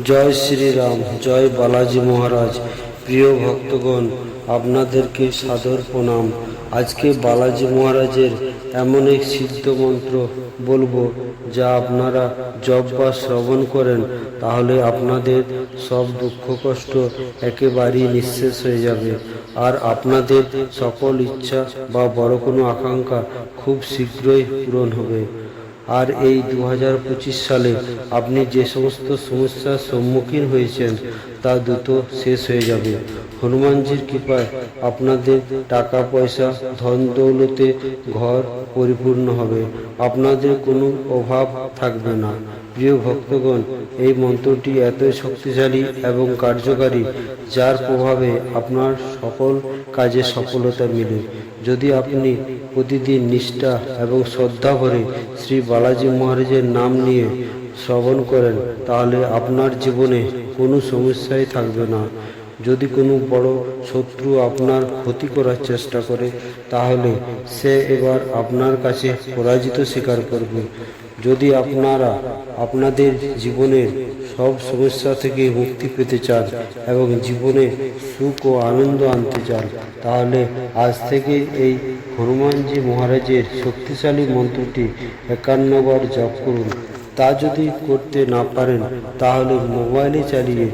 জয় শ্রীরাম, জয় বালাজি মহারাজ। প্রিয় ভক্তগণ, আপনাদেরকে সাদর প্রণাম। আজকে বালাজি মহারাজের এমন এক সিদ্ধ মন্ত্র বলব, যা আপনারা জপ বা শ্রবণ করেন, তাহলে আপনাদের সব দুঃখ কষ্ট একেবারেই নিঃশেষ হয়ে যাবে। আর আপনাদের সকল ইচ্ছা বা বড় কোনো আকাঙ্ক্ষা খুব শীঘ্রই পূরণ হবে। আর এই দু হাজার পঁচিশ সালে আপনি যে সমস্ত সমস্যার সম্মুখীন হয়েছেন, তা দ্রুত শেষ হয়ে যাবে। হনুমানজির কৃপায় আপনাদের টাকা পয়সা ধন দৌলতে ঘর পরিপূর্ণ হবে। আপনাদের কোনো অভাব থাকবে না। প্রিয় ভক্তগণ, এই মন্ত্রটি এতই শক্তিশালী এবং কার্যকারী, যার প্রভাবে আপনার সকল কাজে সফলতা মিলে। যদি আপনি প্রতিদিন নিষ্ঠা এবং শ্রদ্ধা ভরে শ্রী বালাজি মহারাজের নাম নিয়ে শ্রবণ করেন, তাহলে আপনার জীবনে কোনো সমস্যাই থাকবে না। যদি কোনো বড় শত্রু আপনার ক্ষতি করার চেষ্টা করে, তাহলে সে এবার আপনার কাছে পরাজিত স্বীকার করবে। যদি আপনারা আপনাদের জীবনের সব সমস্যা থেকে মুক্তি পেতে চান এবং জীবনে সুখ ও আনন্দ আনতে চান তাহলে আজ থেকে এই হনুমানজি মহারাজের শক্তিশালী মন্ত্রটি একান্নবার জপ করুন। তা যদি করতে না পারেন, তাহলে মোবাইলে চালিয়ে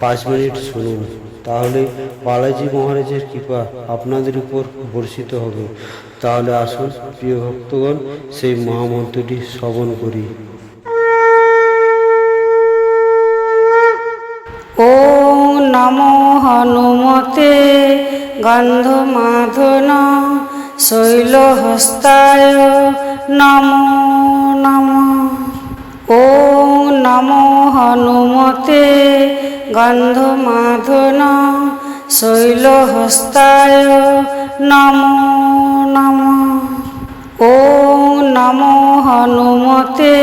পাঁচ মিনিট শুনুন। তাহলে বালাজি মহারাজের কৃপা আপনাদের উপর বর্ষিত হবে। তাহলে আসুন, প্রিয় ভক্তগণ, সেই মহামন্ত্রটি শ্রবণ করি ॐ নমো হনুমতে গন্ধমাধন শৈলহস্তায় নমো নম ওং নমো হনুমতে গন্ধমাধন শৈলহস্তায় নমো নম ওং নমো হনুমতে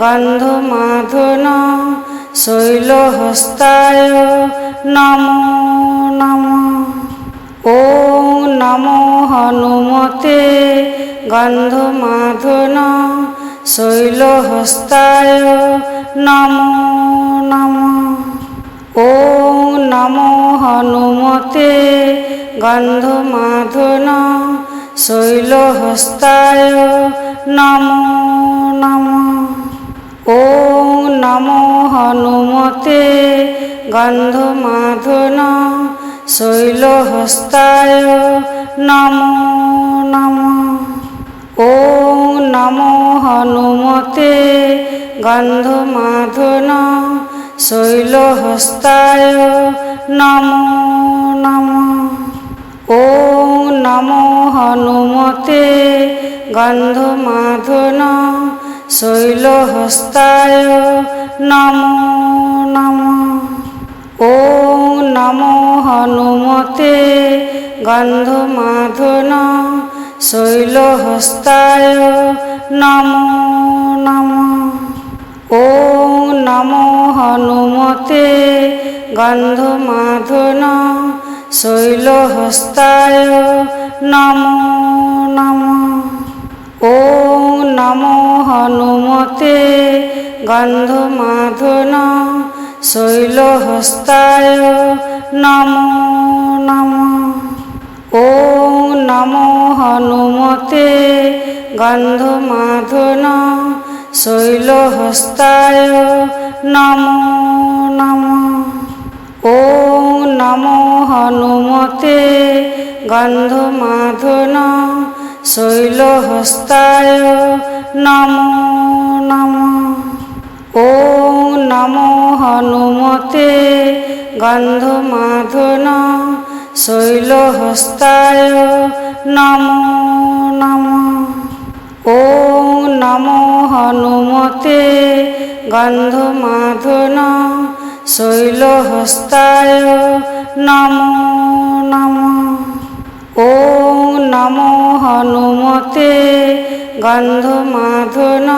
গন্ধমাধন শৈলহস্তায় নমো নমঃ। ॐ নমো হনুমতে গন্ধমাধন শৈলহস্তায় নমো নমঃ। ॐ নমো হনুমতে গন্ধমাধন শৈলহস্তায় নমো নমঃ। নম হনুমতে গন্ধমাধন শৈলহস্তায় নম নম। ওং নম হনুমতে গন্ধমাধন শৈলহস্তায় নম নম। ওং নম হনুমতে গন্ধমাধন শৈলহস্তায় নমো, নম। ও নমো হনুমতে গন্ধমাধন শৈলহস্তায় নমো, নম। ও নমো হনুমতে গন্ধমাধন শৈলহস্তায় নমো, নম। ও নমো হনুমতে গন্ধমাধন শৈলহস্তায় নম নম। ও নম হনুমতে গন্ধমাধন শৈলহস্তায় নম নম। ও নম হনুমতে গন্ধমাধন শৈলহস্তায় নম নম। ॐ नमो हनुमते गन्धमाधन शैलहस्ताय नमो नमः ॐ नमो हनुमते गन्धमाधन শৈলহস্তায় নমো নমঃ ॐ নমো হনুমতে গন্ধমাধন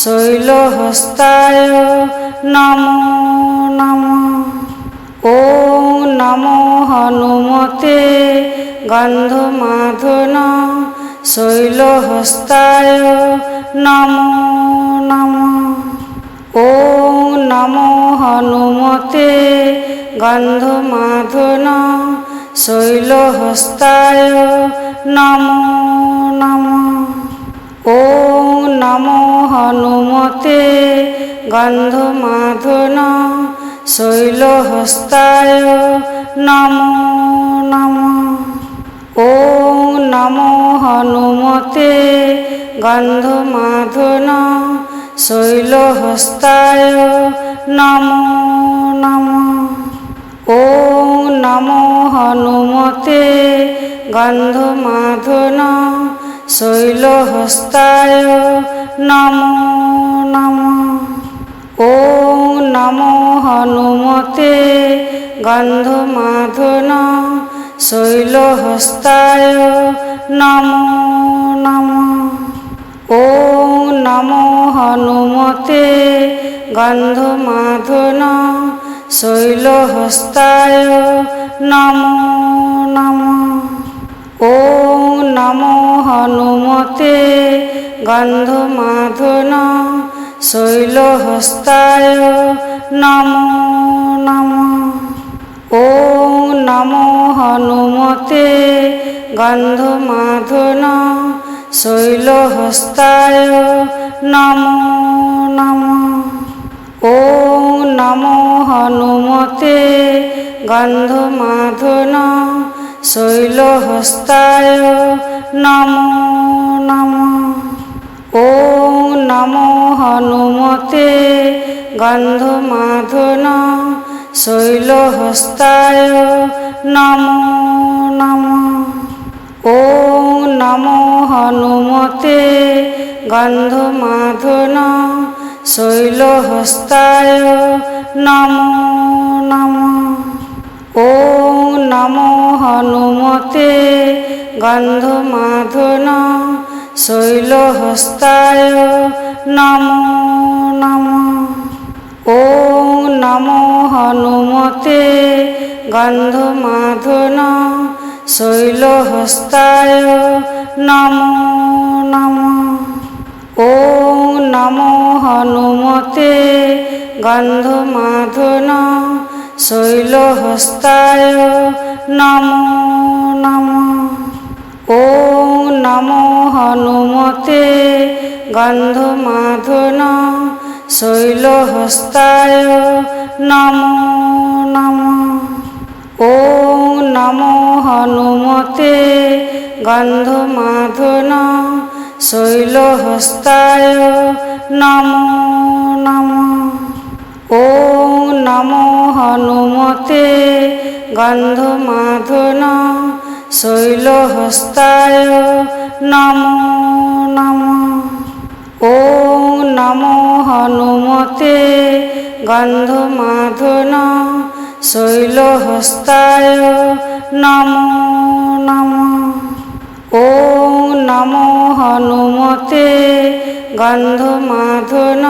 শৈলহস্তায় নম নম। ও নম হনুমতে গন্ধমাধন শৈলহস্তায় নম নম। ও নম হনুমতে গন্ধমাধন শৈলহস্তায় নম নম। ওং নমো হনুমতে গন্ধমাধন শৈলহস্তায় নমো নম। ওং নমো হনুমতে গন্ধমাধন শৈলহস্তায় নমো নম। ওং নমো হনুমতে গন্ধমাধন শৈল হস্তায় নম নম। ও নম হনুমতে গন্ধমাধন শৈল হস্তায় নম নম। ও নম হনুমতে গন্ধমাধন শৈল হস্তায় গন্ধমাধন শৈলহস্তায় নম নম। ও নম হনুমতে গন্ধমাধন শৈলহস্তায় নম নম। ও নম হনুমতে গন্ধমাধন শৈলহস্তায় নম নম। ওং নমো হনুমতে গন্ধমাধন শৈলহস্তায় নমো নম। ওং নমো হনুমতে গন্ধমাধন শৈলহস্তায় নমো নম। ওং নমো হনুমতে গন্ধমাধন শৈলহস্তায় নমো নম। ও নমো হনুমতে গন্ধমাধন। শৈলহস্তায় নমো নম। ও নমো হনুমতে গন্ধমাধন। শৈলহস্তায় নমো নমঃ। ওং নমো হনুমতে গন্ধমাধন শৈলহস্তায় নমো নম। ওং নমো হনুমতে গন্ধমাধন শৈলহস্তায় নমো নম। ওং নমো হনুমতে গন্ধমাধন শৈলহস্তায় নম নম। ও নম হনুমতে গন্ধমাধন শৈলহস্তায় নম নম। ও নম হনুমতে গন্ধমাধন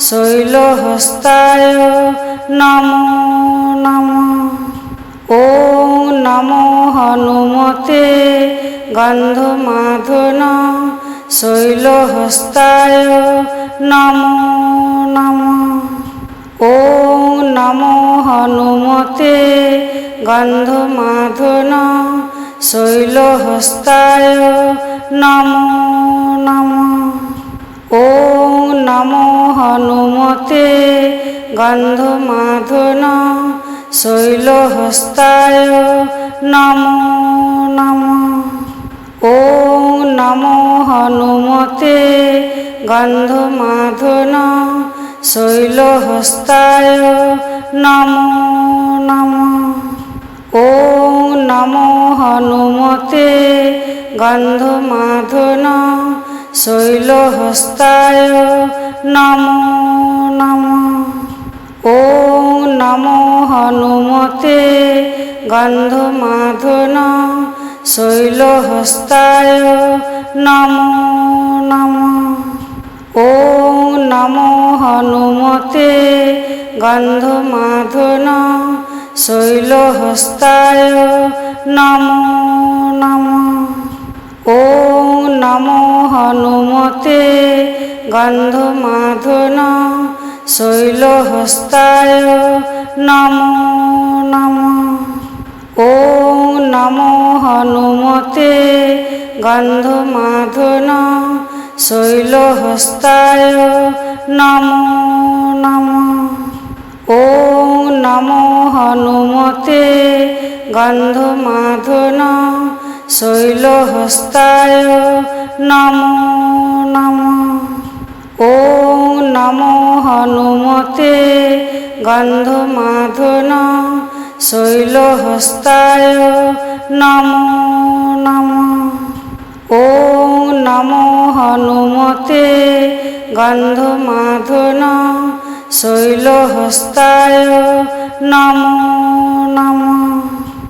শৈলহস্তায় নম নম। ওং নমো হনুমতে গন্ধমাধন শৈলহস্তায় নমো নম। ওং নমো হনুমতে গন্ধমাধন শৈলহস্তায় নমো নম। ওং নমো হনুমতে গন্ধমাধন শৈলহস্তায় নম নম। ও নম হনুমতে গন্ধমাধন শৈলহস্তায় নম নম। ও নম হনুমতে গন্ধমাধন শৈলহস্তায় নম নম। ও অনুমতে গন্ধমাধন শৈলহস্তায় নম নম। ওং নম হনুমতে গন্ধমাধন শৈলহস্তায় নম নম। ওং নম হনুমতে গন্ধমাধন শৈলহস্তায় নমো, নম। ও নমো হনুমতে গন্ধমাধন শৈলহস্তায় নমো, নম। ও নমো হনুমতে গন্ধমাধন শৈলহস্তায় নমো, নমঃ। ওং নমো হনুমতে গন্ধমাধন শৈলহস্তায় নমো নম। ওং নমো হনুমতে গন্ধমাধন শৈলহস্তায় নমো নমঃ।